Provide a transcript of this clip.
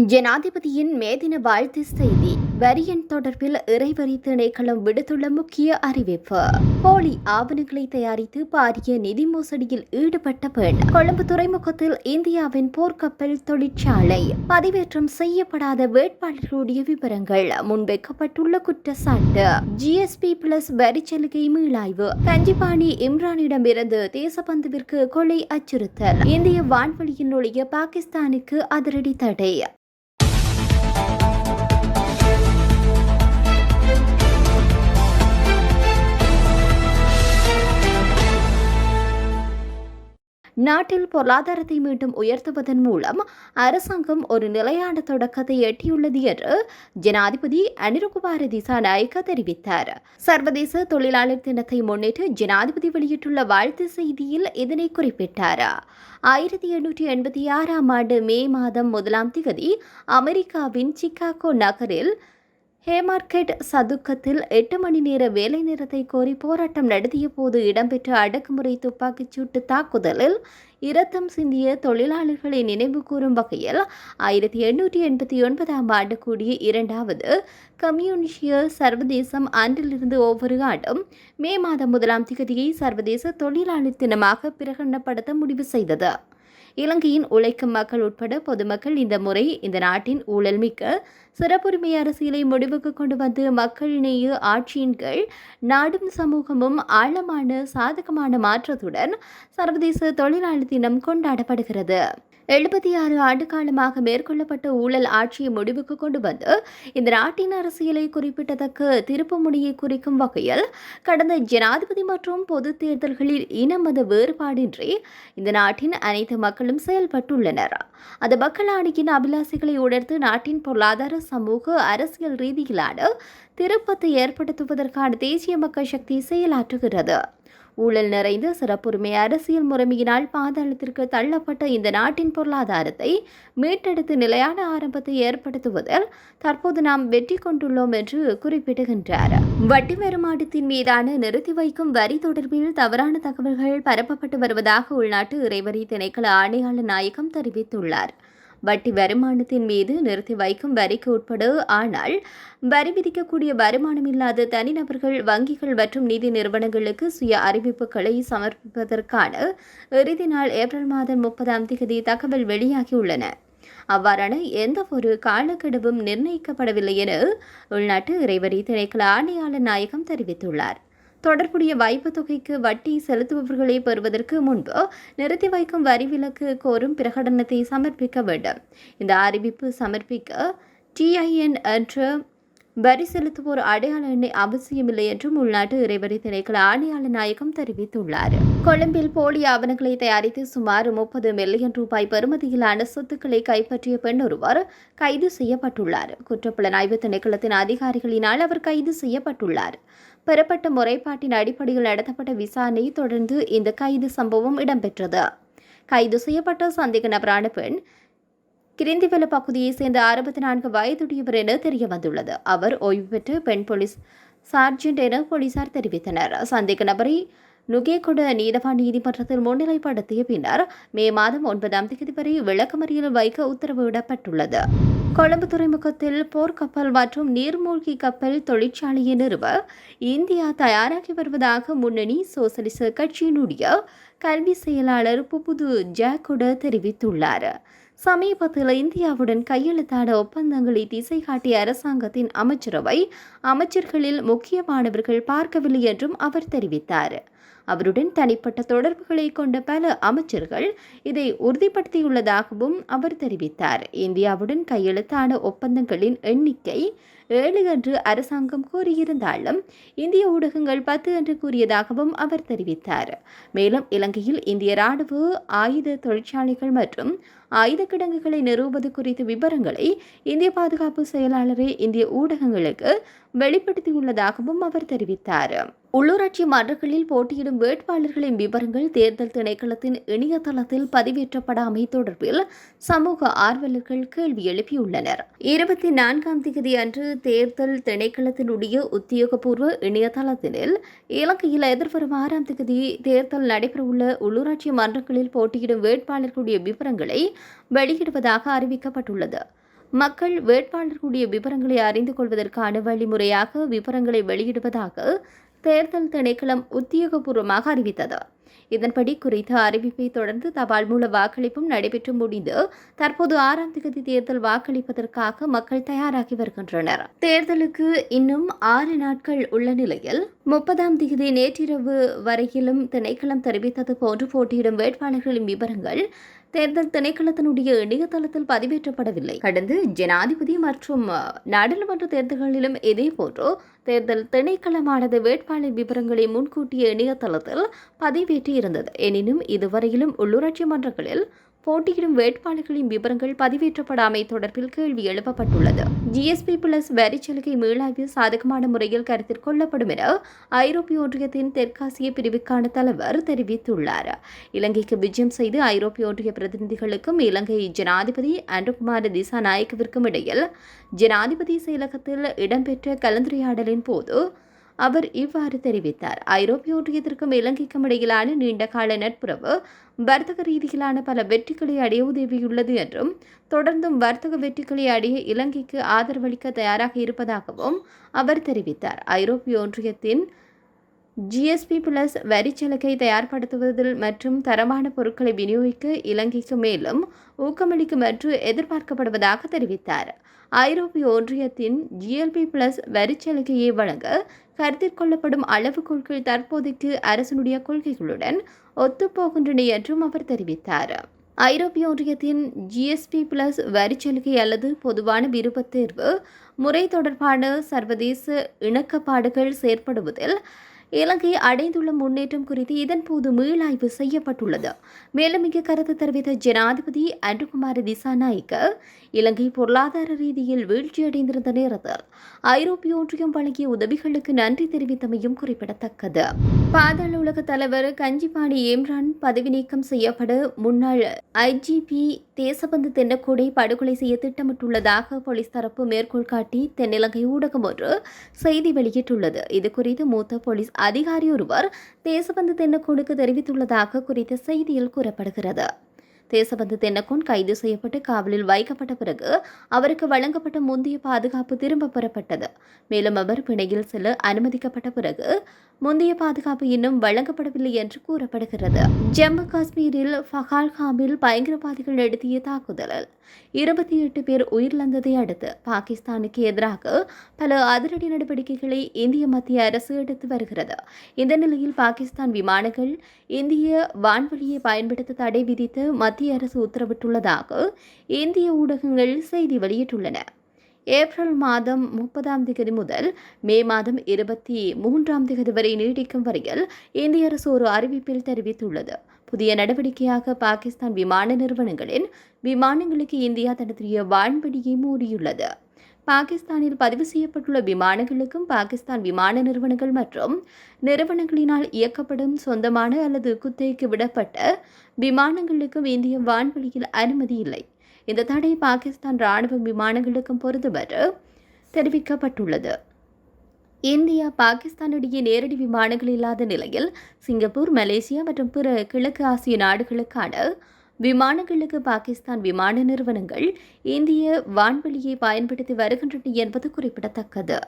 ஜனாதிபதியின் மேதின வாழ்த்து செய்தி. வரியன் தொடர்பில் இறைவரி திணைக்களம் விடுத்துள்ள முக்கிய அறிவிப்பு. போலி ஆவணங்களை தயாரித்து பாரிய நிதி மோசடியில் ஈடுபட்ட பெண். கொழும்பு துறைமுகத்தில் இந்தியாவின் போர்க்கப்பல் தொழிற்சாலை. பதிவேற்றம் செய்யப்படாத வேட்பாளர்களுடைய விவரங்கள். முன்வைக்கப்பட்டுள்ள குற்றச்சாட்டு. ஜிஎஸ்பி பிளஸ் வரிச்சலுகை மீளாய்வு. கஞ்சிபாணி இம்ரானிடமிருந்து தேசபந்துவிற்கு கொலை அச்சுறுத்தல். இந்திய வான்வழியின் நுழைய பாகிஸ்தானுக்கு அதிரடி தடை. நாட்டில் பொருளாதாரத்தை மீண்டும் உயர்த்துவதன் மூலம் அரசாங்கம் ஒரு நிலையான தொடக்கத்தை எட்டியுள்ளது என்று ஜனாதிபதி அனிருகுமார திசாநாயக்க தெரிவித்தார். சர்வதேச தொழிலாளர் தினத்தை முன்னிட்டு ஜனாதிபதி வெளியிட்டுள்ள வாழ்த்து செய்தியில் இதனை குறிப்பிட்டார். ஆயிரத்தி எண்ணூற்றி எண்பத்தி ஆறாம் ஆண்டு மே மாதம் முதலாம் திகதி அமெரிக்காவின் சிகாகோ நகரில் ஹேமார்கெட் சதுக்கத்தில் எட்டு மணி நேர வேலை நேரத்தை கோரி போராட்டம் நடத்திய போது இடம்பெற்ற அடக்குமுறை துப்பாக்கிச் சூட்டு தாக்குதலில் இரத்தம் சிந்திய தொழிலாளர்களை நினைவு கூறும் வகையில் ஆயிரத்தி எண்ணூற்றி எண்பத்தி ஒன்பதாம் ஆண்டு கூடிய இரண்டாவது கம்யூனிஷிய சர்வதேசம் அன்றிலிருந்து ஒவ்வொரு ஆண்டும் மே மாதம் முதலாம் திகதியை சர்வதேச தொழிலாளர் தினமாக பிரகடனப்படுத்த முடிவு செய்தது. இலங்கையின் உழைக்கும் மக்கள் உட்பட பொதுமக்கள் இந்த முறை இந்த நாட்டின் ஊழல் மிக்க சிறப்புரிமை அரசியலை முடிவுக்கு கொண்டு வந்து மக்கள் ஆட்சியின் கீழ் நாடும் சமூகமும் ஆழமான சாதகமான மாற்றத்துடன் சர்வதேச தொழிலாளர் தினம் கொண்டாடப்படுகிறது. எழுபத்தி ஆறு ஆண்டு காலமாக மேற்கொள்ளப்பட்ட ஊழல் ஆட்சியை முடிவுக்கு கொண்டு வந்து இந்த நாட்டின் அரசியலை குறிப்பிட்டதற்கு திருப்புமுனியை குறிக்கும் வகையில் கடந்த ஜனாதிபதி மற்றும் பொது தேர்தல்களில் இன மத வேறுபாடின்றி இந்த நாட்டின் அனைத்து மக்களும் செயல்பட்டுள்ளனர். அந்த மக்கள் ஆணையின் அபிலாசைகளை உணர்ந்து நாட்டின் பொருளாதார சமூக அரசியல் ரீதியிலான திருப்பத்தை ஏற்படுத்துவதற்கான தேசிய மக்கள் சக்தி செயலாற்றுகிறது. ஊழல் நிறைந்த சிறப்புரிமை அரசியல் முறைமையினால் பாதாளத்திற்கு தள்ளப்பட்ட இந்த நாட்டின் பொருளாதாரத்தை மீட்டெடுத்து நிலையான ஆரம்பத்தை ஏற்படுத்துவதில் தற்போது நாம் வெற்றி கொண்டுள்ளோம் என்று குறிப்பிடுகின்றார். வட்டி வருமானத்தின் மீதான நிறுத்தி வைக்கும் வரி தொடர்பில் தவறான தகவல்கள் பரப்பப்பட்டு வருவதாக உள்நாட்டு இறைவரி திணைக்கள ஆணையாளர் நாயகம் தெரிவித்துள்ளார். வட்டி வருமானத்தின் மீது நிறுத்தி வைக்கும் வரிக்கு உட்பட. ஆனால் வரி விதிக்கக்கூடிய வருமானம் இல்லாத தனிநபர்கள் வங்கிகள் மற்றும் நிதி நிறுவனங்களுக்கு சுய அறிவிப்புகளை சமர்ப்பிப்பதற்கான இறுதி நாள் ஏப்ரல் மாதம் முப்பதாம் தேதி தகவல் வெளியாகியுள்ளன. அவ்வாறான எந்த ஒரு காலக்கெடுவும் நிர்ணயிக்கப்படவில்லை என உள்நாட்டு இறைவரி திணைக்கள ஆணையாளர் நாயகம் தெரிவித்துள்ளார். தொடர்புடைய வைப்பு தொகைக்கு வட்டி செலுத்துபவர்களை பெறுவதற்கு முன்பு நிறுத்தி வைக்கும் வரி விலக்கு கோரும் பிரகடனத்தை சமர்ப்பிக்க வேண்டும். இந்த அறிவிப்பு சமர்ப்பிக்க டிஐஎன் என்ற வரி செலுத்துவோர் அடையாள எண்ணை அவசியமில்லை என்றும் உள்நாட்டு இறைவரி திணைக்கள ஆணையாளர் நாயகம் தெரிவித்துள்ளார். கொழும்பில் போலி ஆவணங்களை தயாரித்து சுமார் முப்பது மில்லியன் ரூபாய் பெறுமதியிலான சொத்துக்களை கைப்பற்றிய பெண் ஒருவர் கைது செய்யப்பட்டுள்ளார். குற்றப்புலனாய்வு திணைக்களத்தின் அதிகாரிகளினால் அவர் கைது செய்யப்பட்டுள்ளார். பெறப்பட்ட முறைப்பாட்டின் அடிப்படையில் நடத்தப்பட்ட விசாரணையை தொடர்ந்து இந்த கைது சம்பவம் இடம்பெற்றது. கைது செய்யப்பட்ட சந்தேக நபரான பெண் கிரிந்திவெல பகுதியைச் சேர்ந்த அறுபத்தி நான்கு வயதுடையவர் என தெரிய வந்துள்ளது அவர் ஓய்வு பெற்ற பெண் போலீஸ் சார்ஜென்ட் என போலீசார் தெரிவித்தனர். சந்தேக நபரை நுகேகொட நீதவான் நீதிமன்றத்தில் முன்னிலைப்படுத்திய பின்னர் மே மாதம் ஒன்பதாம் தேதி வரை விளக்கமறியல் வைக்க உத்தரவிடப்பட்டுள்ளது கொழும்பு துறைமுகத்தில் போர்க்கப்பல் மற்றும் நீர்மூழ்கி கப்பல் தொழிற்சாலையை நிறுவ இந்தியா தயாராகி வருவதாக முன்னணி சோசலிச கட்சியினுடைய கல்வி செயலாளர் புபுது ஜாக்குட தெரிவித்துள்ளார். சமீபத்தில் இந்தியாவுடன் கையெழுத்தாட ஒப்பந்தங்களை திசை காட்டிய அரசாங்கத்தின் அமைச்சரவை அமைச்சர்களில் முக்கியமானவர்கள் பார்க்கவில்லை என்றும் அவர் தெரிவித்தார். அவருடன் தனிப்பட்ட தொடர்புகளை கொண்ட பல அமைச்சர்கள் இதை உறுதிப்படுத்தியுள்ளதாகவும் அவர் தெரிவித்தார். இந்தியாவுடன் கையெழுத்தான ஒப்பந்தங்களின் எண்ணிக்கை ஏழு என்று அரசாங்கம் கூறியிருந்தாலும் இந்திய ஊடகங்கள் பத்து என்று கூறியதாகவும் அவர் தெரிவித்தார். மேலும் இலங்கையில் இந்திய ராணுவ ஆயுத தொழிற்சாலைகள் மற்றும் ஆயுத கிடங்குகளை நிறுவுவது குறித்த விவரங்களை இந்திய பாதுகாப்பு செயலாளரே இந்திய ஊடகங்களுக்கு வெளிப்படுத்தியுள்ளதாகவும் அவர் தெரிவித்தார். உள்ளூராட்சி மன்றங்களில் போட்டியிடும் வேட்பாளர்களின் விவரங்கள் தேர்தல் திணைக்களத்தின் இணையதளத்தில் பதிவேற்றப்படாமை தொடர்பில் சமூக ஆர்வலர்கள் கேள்வி எழுப்பியுள்ளனர். இருபத்தி நான்காம் தேதி அன்று தேர்தல் திணைக்களத்தினுடைய உத்தியோகபூர்வ இணையதளத்தினில் இலங்கையில் எதிர்வரும் ஆறாம் தேதி தேர்தல் நடைபெறவுள்ள உள்ளூராட்சி மன்றங்களில் போட்டியிடும் வேட்பாளர்களுடைய விவரங்களை வெளியிடுவதாக அறிவிக்கப்பட்டுள்ளது. மக்கள் வேட்பாளர்களுடைய விவரங்களை அறிந்து கொள்வதற்கான வழிமுறையாக விவரங்களை வெளியிடுவதாக தேர்தல் திணைக்களம் உத்தியோகபூர்வமாக அறிவித்தது. இதன்படி குறித்த அறிவிப்பை தொடர்ந்து தபால் மூல வாக்களிப்பும் நடைபெற்று முடிந்து தற்போது ஆறாம் தேதி தேர்தல் வாக்களிப்பதற்காக மக்கள் தயாராகி வருகின்றனர். தேர்தலுக்கு இன்னும் ஆறு நாட்கள் உள்ள நிலையில் முப்பதாம் தேதி நேற்றிரவு வரையிலும் திணைக்களம் தெரிவித்தது போன்று போட்டியிடும் வேட்பாளர்களின் விவரங்கள் தேர்தல் திணைக்களத்தினுடைய இணையதளத்தில் பதிவேற்றப்படவில்லை. கடந்த ஜனாதிபதி மற்றும் நாடாளுமன்ற தேர்தல்களிலும் இதேபோன்று தேர்தல் திணைக்களமானது வேட்பாளர் விவரங்களை முன்கூட்டிய இணையதளத்தில் பதிவேற்றியிருந்தது. எனினும் இதுவரையிலும் உள்ளூராட்சி மன்றங்களில் போட்டியிடும் வேட்பாளர்களின் விவரங்கள் பதிவேற்றப்படாமை தொடர்பில் கேள்வி எழுப்பப்பட்டுள்ளது. ஜிஎஸ்பி பிளஸ் வரிச்சலுகை மீளாய்வு சாதகமான முறையில் கருத்தில் கொள்ளப்படும் என ஐரோப்பிய ஒன்றியத்தின் தெற்காசிய பிரிவுக்கான தலைவர் தெரிவித்துள்ளார். இலங்கைக்கு விஜயம் செய்து ஐரோப்பிய ஒன்றிய பிரதிநிதிகளுக்கும் இலங்கை ஜனாதிபதி அன்றுகுமார் திசாநாயக்கவிற்கும் இடையில் ஜனாதிபதி செயலகத்தில் இடம்பெற்ற கலந்துரையாடலின் போது அவர் இவ்வாறு தெரிவித்தார். ஐரோப்பிய ஒன்றியத்திற்கும் இலங்கைக்கும் இடையிலான நீண்டகால நட்புறவு வர்த்தக ரீதியிலான பல வெற்றிகளை அடைய உதவியுள்ளது என்றும் தொடர்ந்தும் வர்த்தக வெற்றிகளை அடைய இலங்கைக்கு ஆதரவளிக்க தயாராக இருப்பதாகவும் அவர் தெரிவித்தார். ஐரோப்பிய ஒன்றியத்தின் ஜிஎஸ்பி பிளஸ் வரிச்சலுகை தயார்படுத்துவதில் மற்றும் தரமான பொருட்களை விநியோகிக்க இலங்கைக்கு மேலும் ஊக்கமளிக்கும் என்று எதிர்பார்க்கப்படுவதாக தெரிவித்தார். ஐரோப்பிய ஒன்றியத்தின் ஜிஎல்பி பிளஸ் வரிச்சலுகையை வழங்க கருத்தில் கொள்ளப்படும் அளவுகோள்கள் தற்போதைக்கு அரசனுடைய கொள்கைகளுடன் ஒத்துப்போகின்றன என்றும் அவர் தெரிவித்தார். ஐரோப்பிய ஒன்றியத்தின் ஜிஎஸ்பி பிளஸ் வரிச்சலுகை அல்லது பொதுவான விருப்பத் தேர்வு முறை தொடர்பான சர்வதேச இணக்கப்பாடுகள் செயற்படுவதில் இலங்கை அடைந்துள்ள முன்னேற்றம் குறித்து இதன்போது மீளாய்வு செய்யப்பட்டுள்ளது. மேலும் இங்கு கருத்து தெரிவித்த ஜனாதிபதி அன்றுகுமார் திசாநாயக்க இலங்கை பொருளாதார ரீதியில் வீழ்ச்சியடைந்திருந்த நேரத்தில் ஐரோப்பிய ஒன்றியம் வழங்கிய உதவிகளுக்கு நன்றி தெரிவித்தமையும் குறிப்பிடத்தக்கது. பாதாள உலக தலைவர் கஞ்சிபாணி ஏம்ரான் பதவி நீக்கம் செய்யப்பட முன்னாள் ஐஜிபி தேசபந்து தென்னக்கோடை படுகொலை செய்ய திட்டமிட்டுள்ளதாக போலீஸ் தரப்பு மேற்கோள் காட்டி தென்னிலங்கை ஊடகம் ஒன்று செய்தி வெளியிட்டுள்ளது. இதுகுறித்து மூத்த போலீஸ் அதிகாரி ஒருவர் தேசபந்து தென்னக்கோடுக்கு தெரிவித்துள்ளதாக குறித்த செய்தியில் கூறப்படுகிறது. தேசபந்து தென்னக்கோன் கைது செய்யப்பட்டு காவலில் வைக்கப்பட்ட பிறகு அவருக்கு வழங்கப்பட்ட முந்தைய பாதுகாப்பு திரும்ப பெறப்பட்டது. மேலும் அவர் பிணையில் செல்ல அனுமதிக்கப்பட்ட பிறகு முந்தைய பாதுகாப்பு இன்னும் வழங்கப்படவில்லை என்று கூறப்படுகிறது. ஜம்மு காஷ்மீரில் ஃபஹால்காமில் பயங்கரவாதிகள் நடத்திய தாக்குதலில் இருபத்தி எட்டு பேர் உயிரிழந்ததை அடுத்து பாகிஸ்தானுக்கு எதிராக பல அதிரடி நடவடிக்கைகளை இந்திய மத்திய அரசு எடுத்து வருகிறது. இந்த நிலையில் பாகிஸ்தான் விமானங்கள் இந்திய வான்வழியை பயன்படுத்த தடை விதித்து மத்திய அரசு உத்தரவிட்டுள்ளதாக இந்திய ஊடகங்கள் செய்தி வெளியிட்டுள்ளன. ஏப்ரல் மாதம் முப்பதாம் தேதி முதல் மே மாதம் இருபத்தி மூன்றாம் தேதி வரை நீடிக்கும் வரையில் இந்திய அரசு ஒரு அறிவிப்பில் தெரிவித்துள்ளது. புதிய நடவடிக்கையாக பாகிஸ்தான் விமான நிறுவனங்களின் விமானங்களுக்கு இந்தியா தனது வான்படியை மூடியுள்ளது. பாகிஸ்தானில் பதிவு செய்யப்பட்டுள்ள விமானங்களுக்கும் பாகிஸ்தான் விமான நிறுவனங்கள் மற்றும் நிறுவனங்களினால் இயக்கப்படும் சொந்தமான அல்லது குத்தகைக்கு விடப்பட்ட விமானங்களுக்கும் இந்திய வான்வெளியில் அனுமதி இல்லை. இந்த தடை பாகிஸ்தான் ராணுவ விமானங்களுக்கும் பொருந்துமாறு தெரிவிக்கப்பட்டுள்ளது. இந்தியா பாகிஸ்தானிடையே நேரடி விமானங்கள் இல்லாத நிலையில் சிங்கப்பூர் மலேசியா மற்றும் பிற கிழக்கு ஆசிய நாடுகளுக்கான விமானங்களுக்கு பாகிஸ்தான் விமான நிறுவனங்கள் இந்திய வான்வெளியை பயன்படுத்தி வருகின்றன என்பது குறிப்பிடத்தக்கது.